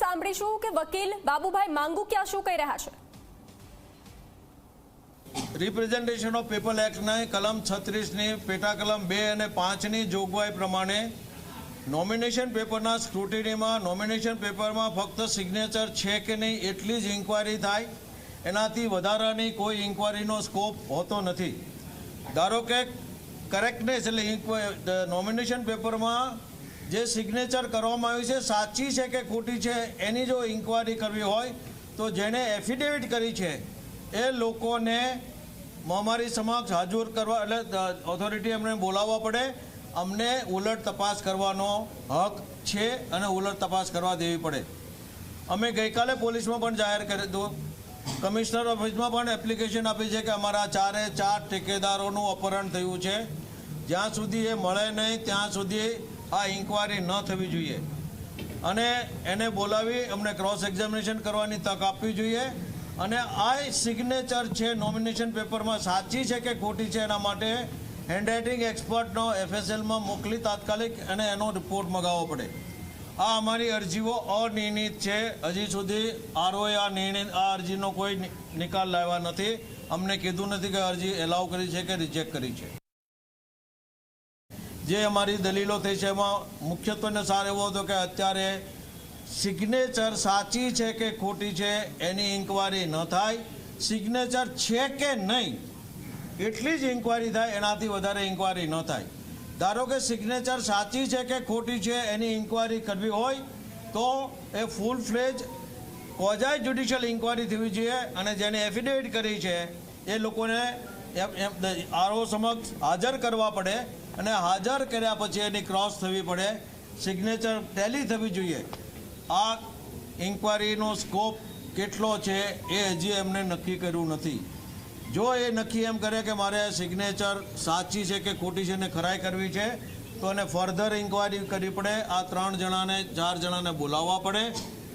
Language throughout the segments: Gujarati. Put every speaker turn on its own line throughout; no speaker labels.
સાંભળીશું કે વકીલ બાબુભાઈ માંગુકિયા શું કહી રહ્યા છે?
રિપ્રેઝન્ટેશન ઓફ પીપલ એક્ટના કલમ છત્રીસની પેટા કલમ બે અને પાંચની જોગવાઈ પ્રમાણે નોમિનેશન પેપરના સ્ક્રુટિનીમાં નોમિનેશન પેપરમાં ફક્ત સિગ્નેચર છે કે નહીં એટલી જ ઇન્કવાયરી થાય. એનાથી વધારાની કોઈ ઇન્કવાયરીનો સ્કોપ હોતો નથી. ધારો કે કરેક્ટનેસ એટલે નોમિનેશન પેપરમાં જે સિગ્નેચર કરવામાં આવ્યું છે, સાચી છે કે ખોટી છે, એની જો ઇન્કવાયરી કરવી હોય, તો જેણે એફિડેવિટ કરી છે, એ લોકોને મહામારી સમક્ષ હાજર કરવા, એટલે ઓથોરિટી અમને બોલાવવા પડે. અમને ઉલટ તપાસ કરવાનો હક છે અને ઉલટ તપાસ કરવા દેવી પડે. અમે ગઈકાલે પોલીસમાં પણ જાહેર કરી દો કમિશનર ઓફિસમાં પણ એપ્લિકેશન આપી છે કે અમારા ચારે ચાર ઠેકેદારોનું અપહરણ થયું છે. જ્યાં સુધી એ મળે નહીં, ત્યાં સુધી આ ઇન્કવાયરી ન થવી જોઈએ. અને એને બોલાવી અમને ક્રોસ એક્ઝામિનેશન કરવાની તક આપવી જોઈએ. અને આ સિગ્નેચર છે નોમિનેશન પેપરમાં સાચી છે કે ખોટી છે એના માટે હેન્ડરાઇટિંગ એક્સપર્ટનો એફએસએલમાં મોકલી તાત્કાલિક અને એનો રિપોર્ટ મગાવવો પડે. આ અમારી અરજીઓ અનિર્ણિત છે. હજી સુધી આરઓએ આ નિર્ણય, આ અરજીનો કોઈ નિકાલ લાવ્યા નથી. અમને કીધું નથી કે અરજી એલાવ કરી છે કે રિજેક્ટ કરી છે. જે અમારી દલીલો થઈ છે, એમાં મુખ્યત્વે સાર એવો હતો કે અત્યારે સિગ્નેચર સાચી છે કે ખોટી છે, એની ઇન્કવાયરી ન થાય. સિગ્નેચર છે કે નહીં, એટલી જ ઇન્કવાયરી થાય, એનાથી વધારે ઇન્કવાયરી ન થાય. ધારો કે સિગ્નેચર સાચી છે કે ખોટી છે, એની ઇન્કવાયરી કરવી હોય, તો એ ફૂલ ફ્લેજ કોઝાઈ જ્યુડિશિયલ ઇન્કવાયરી થવી જોઈએ અને જેને એફિડેવિટ કરી છે, એ લોકોને આરઓ સમક્ષ હાજર કરવા પડે. અને હાજર કર્યા પછી એની ક્રોસ થવી પડે. સિગ્નેચર ટેલી થવી જોઈએ. આ ઇન્કવાયરીનો સ્કોપ કેટલો છે એ હજી એમને નક્કી કર્યું નથી. જો એ નક્કી એમ કરે કે મારે સિગ્નેચર સાચી છે કે ખોટી છે ને ખરાઈ કરવી છે, તો એને ફર્ધર ઇન્કવાયરી કરવી પડે. આ ત્રણ જણાને, ચાર જણાને બોલાવવા પડે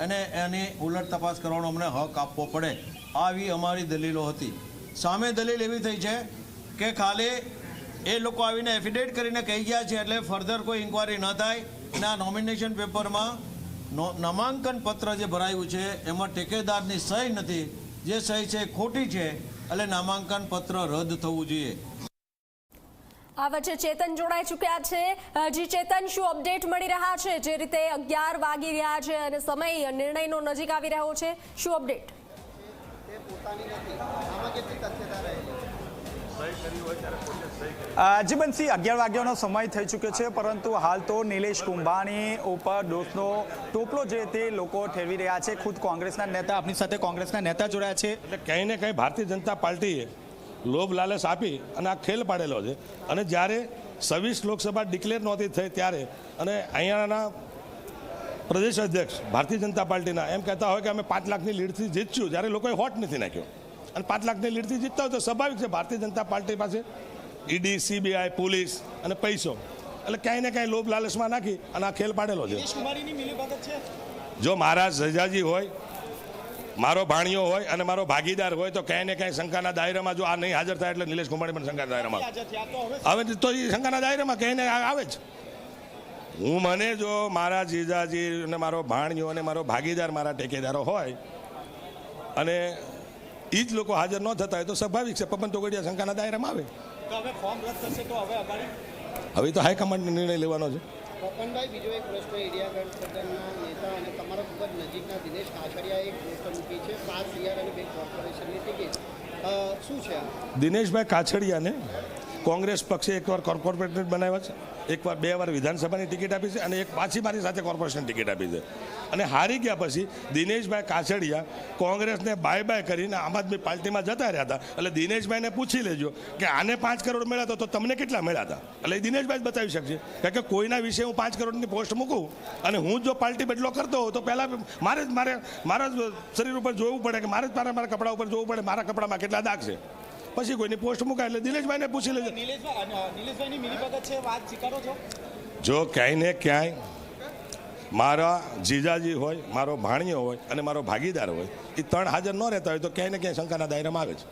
અને એની ઉલટ તપાસ કરવાનો અમને હક આપવો પડે. આવી અમારી દલીલો હતી. સામે દલીલ એવી થઈ છે કે ખાલી એ લોકો આવીને એફિડેવિટ કરીને કહી ગયા છે એટલે ફર્ધર કોઈ ઇન્કવાયરી ન થાય. અને આ નોમિનેશન પેપરમાં નો- નામાંકન પત્ર જે ભરાયું છે એમાં ટેકેદારની સહી નથી. જે સહી છે ખોટી છે એટલે નામાંકન પત્ર રદ થવું જોઈએ.
આ વચ્ચે ચેતન જોડાઈ ચૂક્યા છે. હજી ચેતન શું અપડેટ મળી રહ્યા છે? જે રીતે અગિયાર વાગી રહ્યા છે અને સમય નિર્ણયનો નજીક આવી રહ્યો છે. શું અપડેટ
જીવનસિંહ અગિયાર વાગ્યાનો સમય થઈ ચૂક્યો છે, પરંતુ હાલ તો નિલેશ કુંભાણી ઉપર દોષનો ટોપલો જે તે લોકો ઠેરવી રહ્યા છે. ખુદ કોંગ્રેસના નેતા આપણી સાથે કોંગ્રેસના નેતા જોડાયા છે.
એટલે કંઈ ને કંઈ ભારતીય જનતા પાર્ટીએ લોભ લાલચ આપી અને આ ખેલ પાડેલો છે. અને જ્યારે છવ્વીસ લોકસભા ડિક્લેર નહોતી થઈ ત્યારે અને અહીંયાના પ્રદેશ અધ્યક્ષ, ભારતીય જનતા પાર્ટીના, એમ કહેતા હોય કે અમે પાંચ લાખની લીડથી જીતશું જ્યારે લોકોએ હોટ નથી નાખ્યો. અને પાંચ લાખની લીડથી જીતતા હોય તો સ્વાભાવિક છે ભારતીય જનતા પાર્ટી પાસે ઈડી સીબીઆઈ પોલીસ અને પૈસો. એટલે ક્યાંય ને ક્યાંય લોભ લાલચમાં નાખી અને આ ખેલ પાડેલો છે. જો મારા સજાજી હોય મારો ભાણિયો હોય અને મારો ભાગીદાર હોય તો ક્યાંય ને ક્યાંય શંકાના દાયરામાં જો આ નહીં હાજર થાય એટલે નિલેશ કુમારી પણ શંકાના દાયરામાં. હવે તો એ શંકાના દાયરામાં ક્યાંય ને આવે જ. હું મને જો મારા જીજાજી અને મારો ભાણિયો અને મારો ભાગીદાર મારા ટેકેદારો હોય અને એ જ લોકો હાજર ન થતા હોય તો સ્વાભાવિક છે. પપન તોગડિયા શંકાના દાયરામાં આવે. હવે તો હાઈકમાન્ડનો નિર્ણય લેવાનો છે.
પપનભાઈ બીજો એક પ્રશ્ન ઇન્ડિયા ગઠબંધનના નેતા અને તમારા ખૂબ જ નજીકના દિનેશ કાછડિયાએ એક પોસ્ટ મૂકી છે સાત સીઆર અને બે કોર્પોરેશનની ટિકિટ. શું છે
દિનેશભાઈ કાછડિયાને કોંગ્રેસ પક્ષે એકવાર કોર્પોરેટર બનાવ્યા છે? એકવાર બે વાર વિધાનસભાની ટિકિટ આપી છે અને એક પાછી મારી સાથે કોર્પોરેશન ટિકિટ આપી છે. અને હારી ગયા પછી દિનેશભાઈ કાછડિયા કોંગ્રેસને બાય બાય કરીને આમ આદમી પાર્ટીમાં જતા રહ્યા હતા. એટલે દિનેશભાઈને પૂછી લેજો કે આને પાંચ કરોડ મળ્યા હતા તો તમને કેટલા મળ્યા હતા? એટલે દિનેશભાઈ જ બતાવી શકશે. કારણ કે કોઈના વિશે હું પાંચ કરોડની પોસ્ટ મૂકું અને હું જો પાર્ટી બદલો કરતો હોઉં તો પહેલાં મારે જ મારે મારા જ શરીર ઉપર જોવું પડે કે મારે જ મારા મારા કપડા ઉપર જોવું પડે મારા કપડામાં કેટલા દાગ છે. પછી કોઈની પોસ્ટ મુકાય એટલે દિનેશભાઈને પૂછી લેજો.
નિલેશભાઈની મિલીભગત છે વાત સ્વીકારો છો?
જો ક્યાંય ને ક્યાંય મારા જીજાજી હોય મારો ભાણિયો હોય અને મારો ભાગીદાર હોય એ ત્રણ હાજર ન રહેતા હોય તો ક્યાંય ને ક્યાંય શંકાના દાયરામાં આવે છે.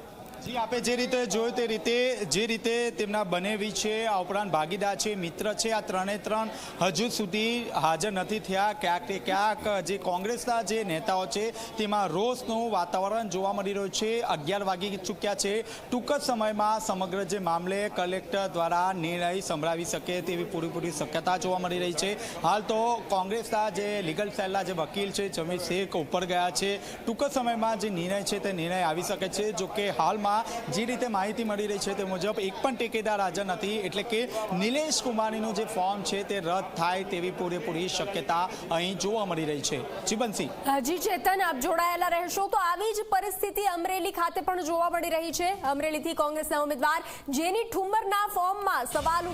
જી, આપે જે રીતે જોયું તે રીતે, જે રીતે તેમના બનેવી છે, આ ઉપરાંત ભાગીદાર છે, મિત્ર છે, આ ત્રણે ત્રણ હજુ સુધી હાજર નથી થયા. ક્યાંક ક્યાંક જે કોંગ્રેસના જે નેતાઓ છે, તેમાં રોષનું વાતાવરણ જોવા મળી રહ્યું છે. અગિયાર વાગી ચૂક્યા છે. ટૂંક જ સમયમાં સમગ્ર જે મામલે કલેક્ટર દ્વારા નિર્ણય સંભળાવી શકે તેવી પૂરેપૂરી શક્યતા જોવા મળી રહી છે. હાલ તો કોંગ્રેસના જે લીગલ સેલના જે વકીલ છે જમીર શેખ ઉપર ગયા છે. ટૂંક સમયમાં જે નિર્ણય છે તે નિર્ણય આવી શકે છે. જો કે હાલમાં જે રીતે માહિતી મળી રહી છે તે મુજબ એક પણ ટેકેદાર હાજર નથી. એટલે કે નિલેશ કુમારીનું જે ફોર્મ છે તે રદ થાય તેવી પૂરેપૂરી શક્યતા અહીં જોવા મળી રહી છે. જીવનસિંહ.
જી, ચેતન, આપ જોડાયેલા રહેશો તો આવી જ પરિસ્થિતિ અમરેલી ખાતે પણ જોવા મળી રહી છે. અમરેલીથી કોંગ્રેસના ઉમેદવાર જેની ઠુમ્મરના ફોર્મમાં સવાલ